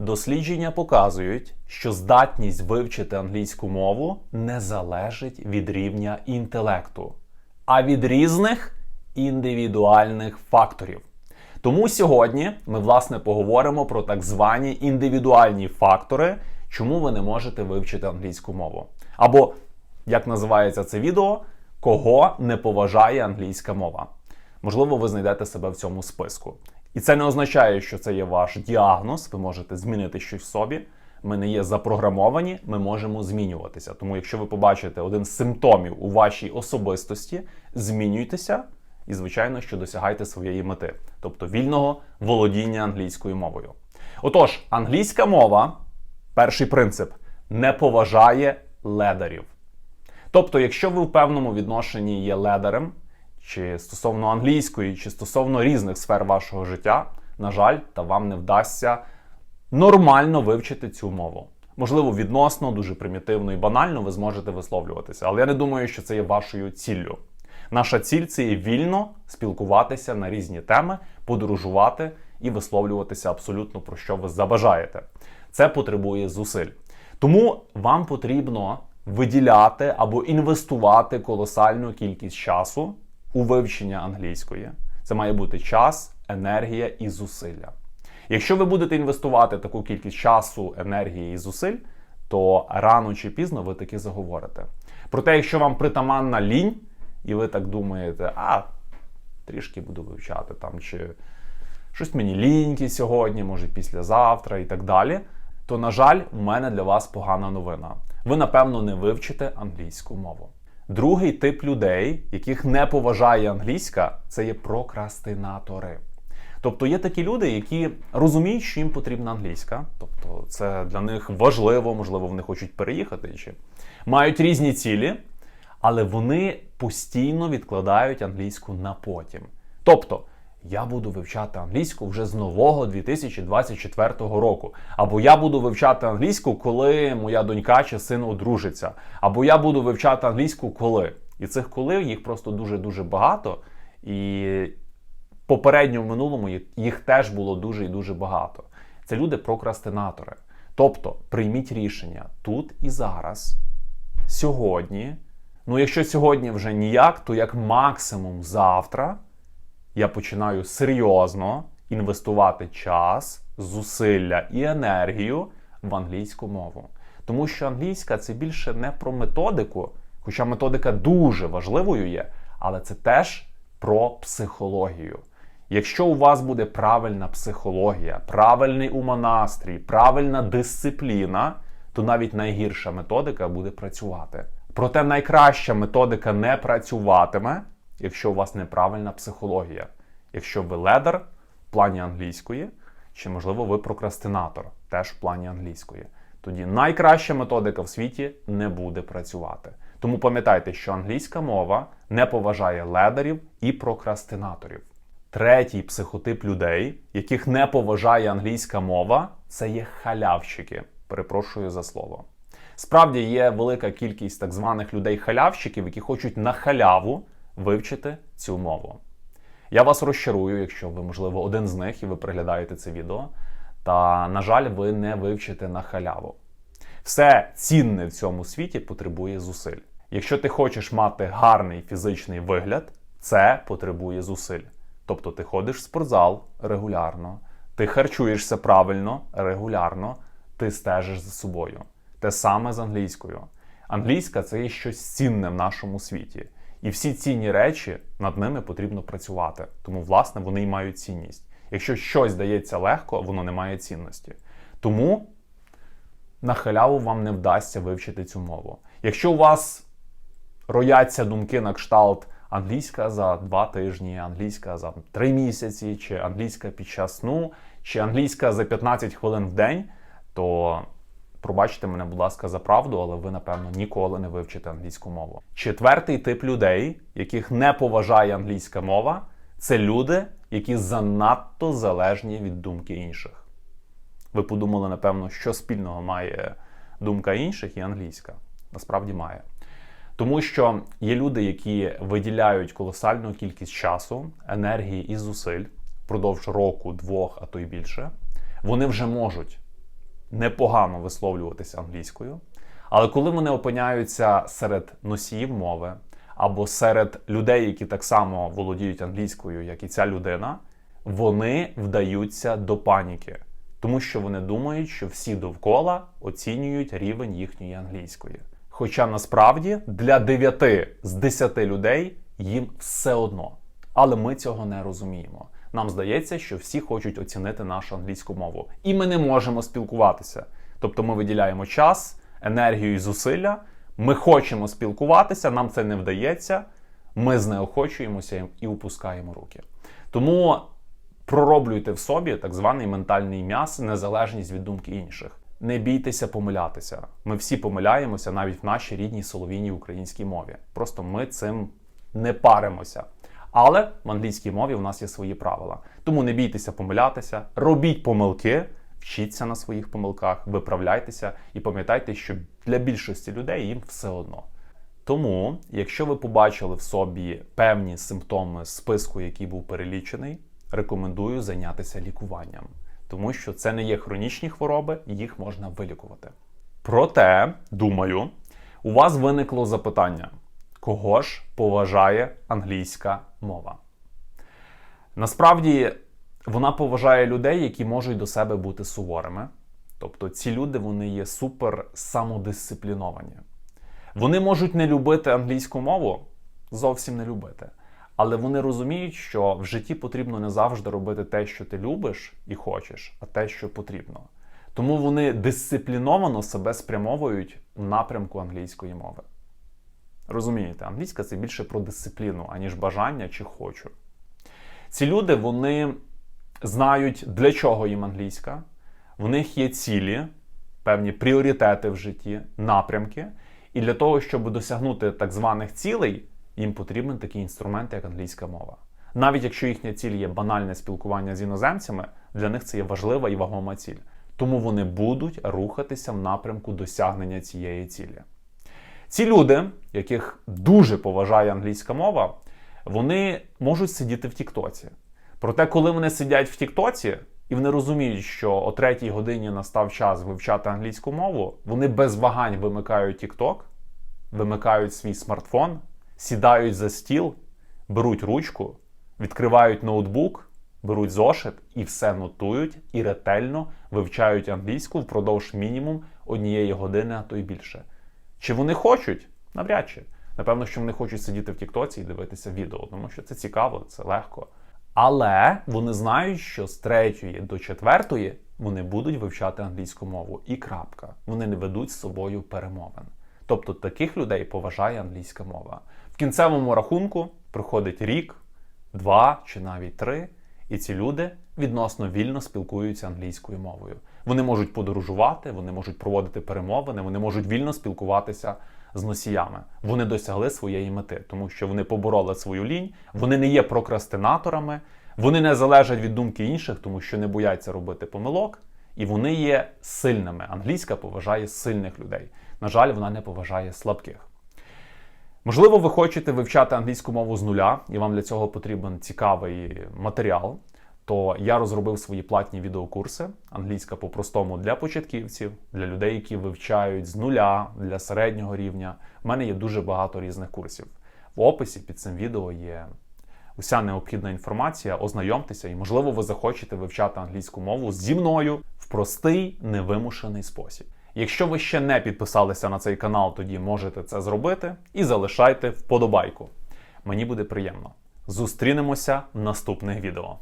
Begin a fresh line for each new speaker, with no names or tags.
Дослідження показують, що здатність вивчити англійську мову не залежить від рівня інтелекту, а від різних індивідуальних факторів. Тому сьогодні ми власне поговоримо про так звані індивідуальні фактори, чому ви не можете вивчити англійську мову. Або, як називається це відео, кого не поважає англійська мова. Можливо, ви знайдете себе в цьому списку. І це не означає, що це є ваш діагноз, ви можете змінити щось в собі. Ми не є запрограмовані, ми можемо змінюватися. Тому, якщо ви побачите один з симптомів у вашій особистості, змінюйтеся і, звичайно, що досягайте своєї мети, тобто вільного володіння англійською мовою. Отож, англійська мова, перший принцип, не поважає ледарів. Тобто, якщо ви в певному відношенні є ледарем, чи стосовно англійської, чи стосовно різних сфер вашого життя, на жаль, та вам не вдасться нормально вивчити цю мову. Можливо, відносно, дуже примітивно і банально ви зможете висловлюватися, але я не думаю, що це є вашою ціллю. Наша ціль це є вільно спілкуватися на різні теми, подорожувати і висловлюватися абсолютно про що ви забажаєте. Це потребує зусиль. Тому вам потрібно виділяти або інвестувати колосальну кількість часу у вивчення англійської. Це має бути час, енергія і зусилля. Якщо ви будете інвестувати таку кількість часу, енергії і зусиль, то рано чи пізно ви таки заговорите. Проте, якщо вам притаманна лінь, і ви так думаєте, а трішки буду вивчати там, чи щось мені ліньки сьогодні, може післязавтра і так далі, то, на жаль, у мене для вас погана новина. Ви, напевно, не вивчите англійську мову. Другий тип людей, яких не поважає англійська, це є прокрастинатори. Тобто є такі люди, які розуміють, що їм потрібна англійська, тобто це для них важливо, можливо, вони хочуть переїхати, чи мають різні цілі, але вони постійно відкладають англійську на потім. Тобто, я буду вивчати англійську вже з нового 2024 року. Або я буду вивчати англійську, коли моя донька чи син одружиться. Або я буду вивчати англійську коли. І цих коли їх просто дуже-дуже багато. І попередньо в минулому їх теж було дуже і дуже багато. Це люди прокрастинатори. Тобто прийміть рішення тут і зараз, сьогодні. Ну, якщо сьогодні вже ніяк, то як максимум завтра я починаю серйозно інвестувати час, зусилля і енергію в англійську мову. Тому що англійська це більше не про методику, хоча методика дуже важливою є, але це теж про психологію. Якщо у вас буде правильна психологія, правильний умонастрій, правильна дисципліна, то навіть найгірша методика буде працювати. Проте найкраща методика не працюватиме, якщо у вас неправильна психологія. Якщо ви ледар в плані англійської, чи, можливо, ви прокрастинатор теж в плані англійської. Тоді найкраща методика в світі не буде працювати. Тому пам'ятайте, що англійська мова не поважає ледарів і прокрастинаторів. Третій психотип людей, яких не поважає англійська мова, це є халявщики. Перепрошую за слово. Справді є велика кількість так званих людей-халявщиків, які хочуть на халяву вивчити цю мову. Я вас розчарую, якщо ви, можливо, один з них і ви приглядаєте це відео. Та, на жаль, ви не вивчите на халяву. Все цінне в цьому світі потребує зусиль. Якщо ти хочеш мати гарний фізичний вигляд, це потребує зусиль. Тобто ти ходиш в спортзал регулярно, ти харчуєшся правильно, регулярно, ти стежиш за собою. Те саме з англійською. Англійська це є щось цінне в нашому світі. І всі цінні речі над ними потрібно працювати. Тому, власне, вони й мають цінність. Якщо щось дається легко, воно не має цінності. Тому на халяву вам не вдасться вивчити цю мову. Якщо у вас рояться думки на кшталт англійська за два тижні, англійська за три місяці, чи англійська під час сну, чи англійська за 15 хвилин в день, то Пробачте мене, будь ласка, за правду, але ви, напевно, ніколи не вивчите англійську мову. Четвертий тип людей, яких не поважає англійська мова, це люди, які занадто залежні від думки інших. Ви подумали, напевно, що спільного має думка інших і англійська. Насправді має. Тому що є люди, які виділяють колосальну кількість часу, енергії і зусиль впродовж року, двох, а то й більше. Вони вже можуть непогано висловлюватися англійською, але коли вони опиняються серед носіїв мови або серед людей, які так само володіють англійською, як і ця людина, вони вдаються до паніки, тому що вони думають, що всі довкола оцінюють рівень їхньої англійської. Хоча насправді для 9 з 10 людей їм все одно. Але ми цього не розуміємо. Нам здається, що всі хочуть оцінити нашу англійську мову, і ми не можемо спілкуватися. Тобто ми виділяємо час, енергію і зусилля. Ми хочемо спілкуватися, нам це не вдається. Ми знеохочуємося і опускаємо руки. Тому пророблюйте в собі так званий ментальний м'яс, незалежність від думки інших. Не бійтеся помилятися. Ми всі помиляємося навіть в нашій рідній соловійній українській мові. Просто ми цим не паримося. Але в англійській мові у нас є свої правила. Тому не бійтеся помилятися, робіть помилки, вчіться на своїх помилках, виправляйтеся і пам'ятайте, що для більшості людей їм все одно. Тому, якщо ви побачили в собі певні симптоми списку, який був перелічений, рекомендую зайнятися лікуванням, тому що це не є хронічні хвороби, їх можна вилікувати. Проте, думаю, у вас виникло запитання: кого ж поважає англійська мова? Насправді вона поважає людей, які можуть до себе бути суворими. Тобто ці люди вони є супер самодисципліновані. Вони можуть не любити англійську мову, зовсім не любити. Але вони розуміють, що в житті потрібно не завжди робити те, що ти любиш і хочеш, а те, що потрібно. Тому вони дисципліновано себе спрямовують в напрямку англійської мови. Розумієте, англійська це більше про дисципліну, аніж бажання чи хочу. Ці люди вони знають, для чого їм англійська, в них є цілі, певні пріоритети в житті, напрямки. І для того, щоб досягнути так званих цілей, їм потрібен такий інструмент, як англійська мова. Навіть якщо їхня ціль є банальне спілкування з іноземцями, для них це є важлива і вагома ціль. Тому вони будуть рухатися в напрямку досягнення цієї цілі. Ці люди, яких дуже поважає англійська мова, вони можуть сидіти в Тіктоці. Проте, коли вони сидять в Тіктоці і вони розуміють, що о третій годині настав час вивчати англійську мову, вони без вагань вимикають Тікток, вимикають свій смартфон, сідають за стіл, беруть ручку, відкривають ноутбук, беруть зошит і все нотують і ретельно вивчають англійську впродовж мінімум однієї години, а то й більше. Чи вони хочуть? Навряд чи. Напевно, що вони хочуть сидіти в Тіктоці і дивитися відео, тому що це цікаво, це легко. Але вони знають, що з третьої до четвертої вони будуть вивчати англійську мову. І крапка. Вони не ведуть з собою перемовин. Тобто таких людей поважає англійська мова. В кінцевому рахунку приходить рік, два чи навіть три, і ці люди відносно вільно спілкуються англійською мовою. Вони можуть подорожувати, вони можуть проводити перемовини, вони можуть вільно спілкуватися з носіями. Вони досягли своєї мети, тому що вони побороли свою лінь, вони не є прокрастинаторами, вони не залежать від думки інших, тому що не бояться робити помилок, і вони є сильними. Англійська поважає сильних людей. На жаль, вона не поважає слабких. Можливо, ви хочете вивчати англійську мову з нуля, і вам для цього потрібен цікавий матеріал. То я розробив свої платні відеокурси англійська по-простому для початківців, для людей, які вивчають з нуля для середнього рівня. У мене є дуже багато різних курсів. В описі під цим відео є уся необхідна інформація. Ознайомтеся, і, можливо, ви захочете вивчати англійську мову зі мною в простий невимушений спосіб. Якщо ви ще не підписалися на цей канал, тоді можете це зробити і залишайте вподобайку. Мені буде приємно. Зустрінемося в наступних відео.